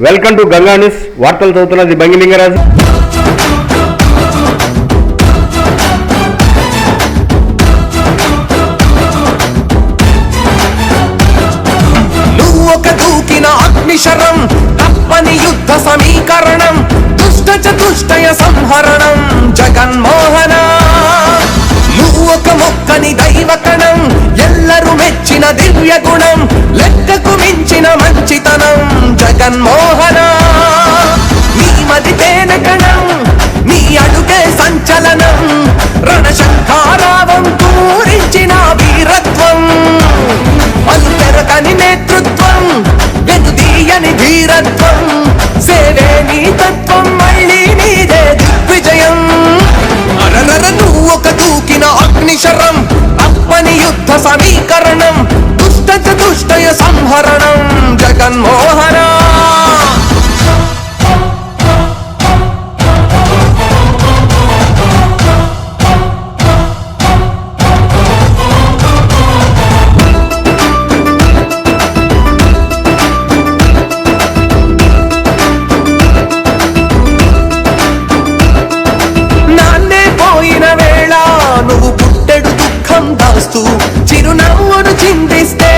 Welcome to Ganga news వార్తలు చదువుతున్నది బంగిలింగరాజు నువ్వు ఒక దూకిన అగ్నిశరం తప్పని యుద్ధ సమీకరణం దుష్ట చతుష్టయ సంహరణం జగన్మోహన. నువ్వు ఒక మొక్కని దైవకణం ఎల్లరు మెచ్చిన దివ్య గుణం లెక్కకు మించిన మంచితనం జగన్మోహన్ నువ్వు పుట్టెడు దుఃఖం దాస్తూ చిరునవ్వును చిందిస్తే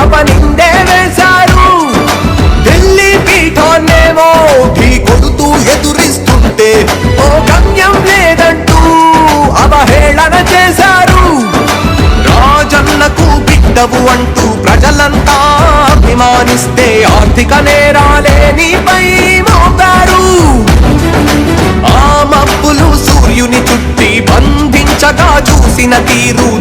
అవనిందే వేశారు. ఢిల్లీ పీఠాన్నేమో ఢీ కొడుతూ ఎదురిస్తుంటే ఓ గమ్యం లేదంటూ అవహేళన చేశారు. రాజన్నకు బిడ్డవు అంటూ ప్రజలంతా అభిమానిస్తే ఆర్థిక నేరాలే 那一路。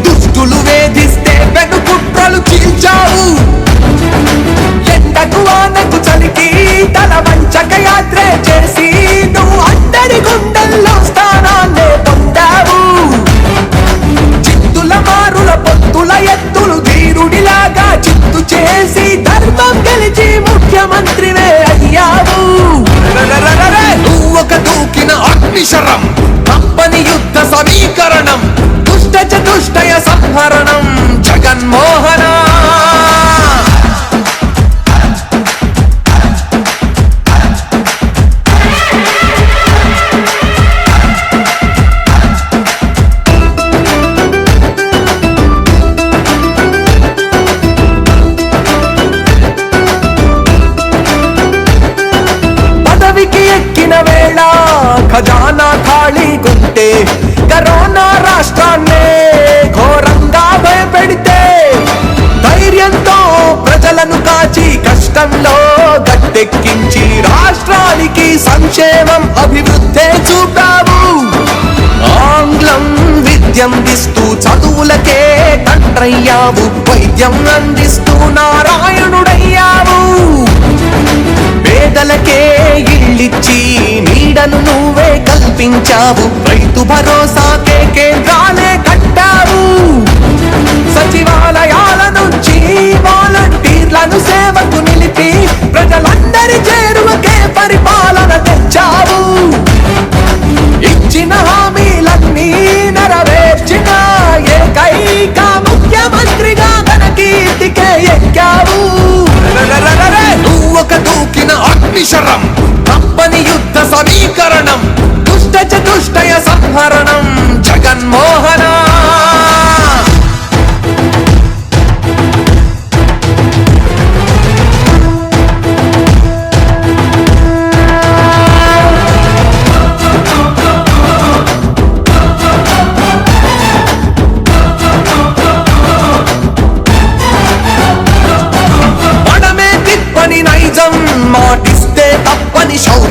తండ్రయ్యావు వైద్యం అందిస్తూ నారాయణుడయ్యావు. పేదలకే ఇళ్ళిచ్చి నీడను నువ్వే కల్పించావు. రైతు భరోసాకే కేంద్రాలే కట్టావు. సచివాలయాల నుంచి వాలంటీర్లను సేవకు నిలిపి ప్రజలందరి చేరు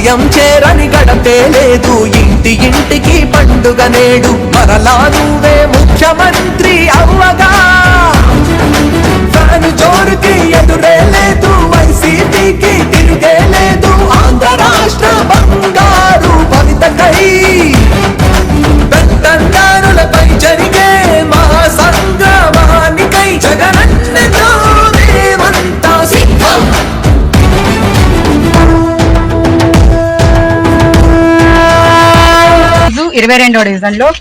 సాయం చేరని గడపే లేదు. ఇంటి ఇంటికి పండుగ నేడు మరలా నువ్వే ముఖ్యమంత్రి అవ్వగా. ఫ్యాను జోరుకి ఎదురే లేదు. ఇరవై రెండో డివిజన్లో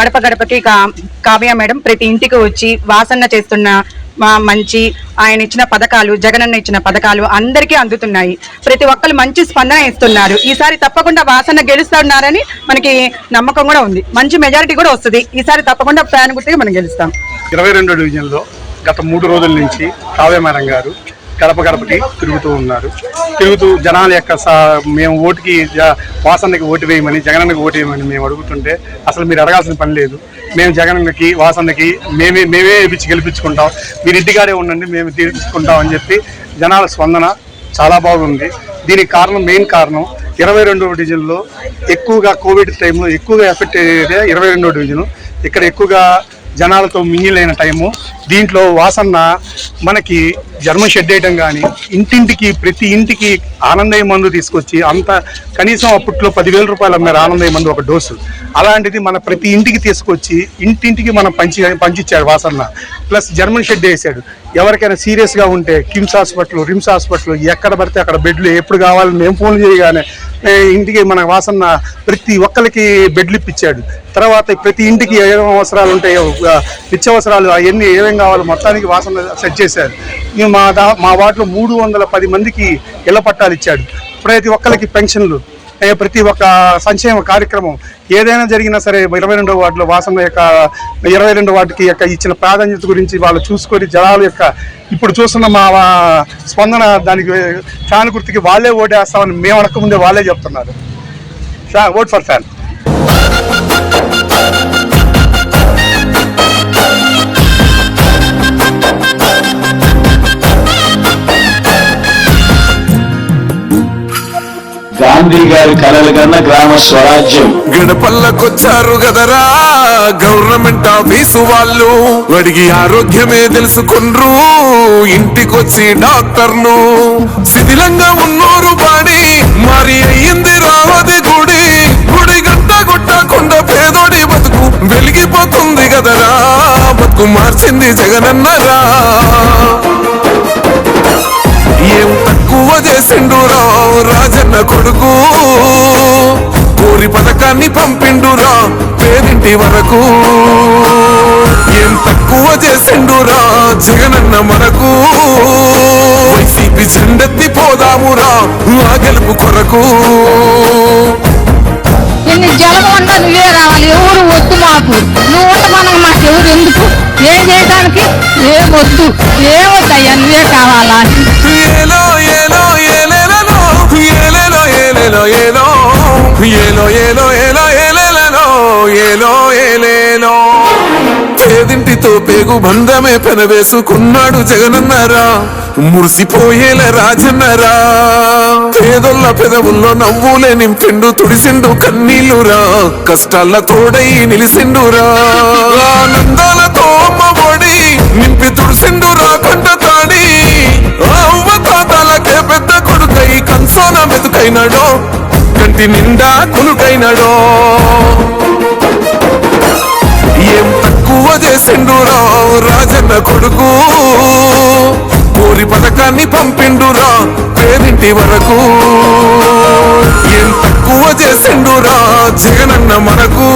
గడప గడపకి కా- కావ్య మేడం ప్రతి ఇంటికి వచ్చి వాసన చేస్తున్న మా మంచి ఆయన ఇచ్చిన పథకాలు జగనన్న ఇచ్చిన పథకాలు అందరికీ అందుతున్నాయి. ప్రతి ఒక్కరు మంచి స్పందన ఇస్తున్నారు. ఈసారి తప్పకుండా వాసన గెలుస్తున్నారని మనకి నమ్మకం కూడా ఉంది. మంచి మెజారిటీ కూడా వస్తుంది. ఈసారి తప్పకుండా ప్రయాణ గుర్తుగా మనం గెలుస్తాం. ఇరవై రెండో డివిజన్లో గత మూడు రోజుల నుంచి కావ్య గారు గడప గడపకి తిరుగుతూ ఉన్నారు. తిరుగుతూ జనాల యొక్క సా- మేము ఓటుకి జ- వాసన్నకి ఓటు వేయమని జగనన్నకి ఓటు వేయమని మేము అడుగుతుంటే అసలు మీరు అడగాల్సిన పని లేదు. మేము జగనన్నకి వాసన్నకి మేమే మేమే ఇప్పించి గెలిపించుకుంటాం. మీరు ఇంటికాడే ఉండండి మేము తీర్పించుకుంటాం అని చెప్పి జనాల స్పందన చాలా బాగుంది. దీనికి కారణం మెయిన్ కారణం ఇరవై రెండవ డివిజన్లో ఎక్కువగా కోవిడ్ టైంలో ఎక్కువగా ఎఫెక్ట్ అయ్యేదే ఇరవై రెండవ డివిజన్. ఇక్కడ ఎక్కువగా జనాలతో మింగిలైన టైము. దీంట్లో వాసన్న మనకి జర్మన్ షెడ్ వేయడం కానీ ఇంటింటికి ప్రతి ఇంటికి ఆనందయ్య మందు తీసుకొచ్చి అంత కనీసం అప్పట్లో పదివేల రూపాయలు అమ్మారు ఆనందయ్య మందు ఒక డోసు. అలాంటిది మన ప్రతి ఇంటికి తీసుకొచ్చి ఇంటింటికి మనం పంచి పంచిచ్చాడు వాసన్న. ప్లస్ జర్మన్ షెడ్ వేసాడు. ఎవరికైనా సీరియస్గా ఉంటే కిమ్స్ హాస్పిటల్ రిమ్స్ హాస్పిటల్ ఎక్కడ పడితే అక్కడ బెడ్లు ఎప్పుడు కావాలని మేము ఫోన్ చేయగానే ఇంటికి మన వాసన్న ప్రతి ఒక్కరికి బెడ్లు ఇప్పించాడు. తర్వాత ప్రతి ఇంటికి ఏమేమి అవసరాలు ఉంటాయో ఆ, నిత్యావసరాలు అవన్నీ ఏమేమి కావాలో మొత్తానికి వాసన సెట్ చేశారు. మా దా మా వాటిలో మూడు వందల పది మందికి ఇళ్ళ పట్టాలు ఇచ్చాడు. ప్రతి ఒక్కరికి పెన్షన్లు. ప్రతి ఒక్క సంక్షేమ కార్యక్రమం ఏదైనా జరిగినా సరే ఇరవై రెండో వార్డులో వాసన యొక్క ఇరవై రెండో వార్డుకి యొక్క ఇచ్చిన ప్రాధాన్యత గురించి వాళ్ళు చూసుకొని జనాల యొక్క ఇప్పుడు చూస్తున్న మా వా- స్పందన దానికి ఫ్యాన్ గుర్తుకి వాళ్ళే ఓటేస్తామని మేము అనకముందే వాళ్ళే చెప్తున్నారు. Fan vote for fan. Gandhi గారి కలలు కన్నా గ్రామ స్వరాజ్యం. గడపల్లకొచ్చారు గదరా గవర్నమెంట్ ఆఫీసు వాళ్ళు. అడిగి ఆరోగ్యమే తెలుసుకుండ్రు ఇంటికొచ్చి డాక్టర్ను శిథిలంగా ఉన్నోరు బాడీ పథకాన్ని పంపిండురా. పేరింటి వరకు ఏం తక్కువ చేసిండురా. జగనన్న మనకు వైసీపీ జెండెత్తి పోదామురా. ఆ గెలుపు కొరకు. ఎన్ని జలము ఉన్నా నువ్వే రావాలి. ఎవరు వద్దు మాకు. నువ్వు ఉండమనగా మాకు ఎవరు ఎందుకు? ఏం చేయడానికి ఏం వద్దు. ఏం వద్దయ్యా? నువ్వే కావాలా? పేగు బంధమే పెనవేసుకున్నాడు జగనన్నారా. మురిసిపోయేల రాజన్నరా. పేదొల్ల పెదవుల్లో నవ్వులే నింపిండు తుడిసిండు కన్నీళ్ళురా. కష్టాల తోడై నిలిసిండురా. ఆనందాలతో అమ్మఒడి నింపి తుడిసిండు రాకంట తాడి అవ్వ తాతలకే పెద్ద కొడుకై కంసోన మెతుకైనాడో కంటి నిండా కొనుకైనాడో. ఏం తక్కువ చేసిండురా రాజన్న కొడుకు. కోరి పథకాన్ని పంపిండురా పేరింటి వరకు. ఏం తక్కువ చేసిండురా జగనన్న మనకు.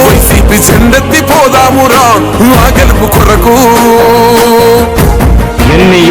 వైసీపీ చెండెత్తి పోదామురా ఆ గెలుపు కొరకు.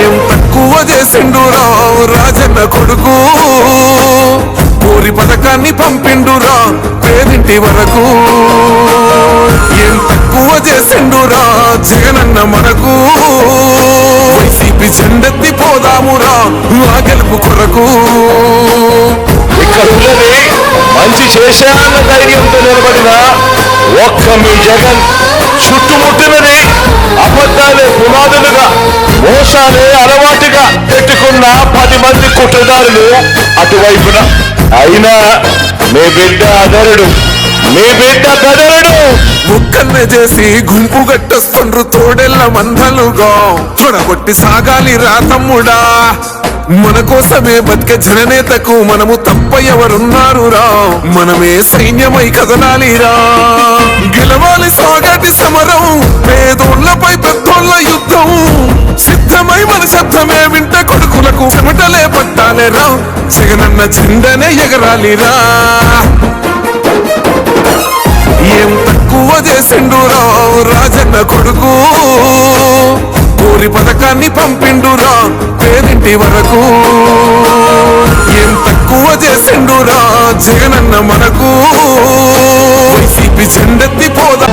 ఏం తక్కువ రావు రాజన్న కొడుకు? కోరి పథకాన్ని పంపిండురా పేదింటి వరకు. ఏం తక్కువ చేసిండురా జగనన్న మనకు? వైసీపీ చెండెత్తి పోదామురా ఆ గెలుపు కొరకు. ఇక్కడ మంచి చేశాన్న ధైర్యంతో నిలబడిన ఒక్క మీ జగన్ చుట్టుముట్టినది అబద్ధాలే పునాదులుగా మోసాలే అలవాటుగా పెట్టుకున్న పది మంది కుట్రదారులు అటువైపున. అయినా మీ బిడ్డ అదరుడు మీ బిడ్డ కదరుడు ముక్కల్ని చేసి గుంపు గట్టొస్తుండ్రు తోడెల్ల మందలుగా. తొడగొట్టి సాగాలి రా తమ్ముడా. మన కోసమే బతికే జననేతకు మనము తప్ప ఎవరున్నారు రా మనమే సైన్యమై కదలాలిరా. గెలవాలి సాగటి సమరం పేదోళ్ళపై పెద్దోళ్ళ యుద్ధం. సిద్ధమై మన శబ్దమే వింట కొడుకులకు చెమటలే పట్టాలే రా జగనన్న జెండనే ఎగరాలి రా ఏం తక్కువ చేసిండు రావు రాజన్న కొడుకు? ఊరి పథకాన్ని పంపిండురా ఇప్పటి వరకు ఏం తక్కువ చేసిండురా జగనన్న మనకు. సిపి చెండెత్తి పోదా.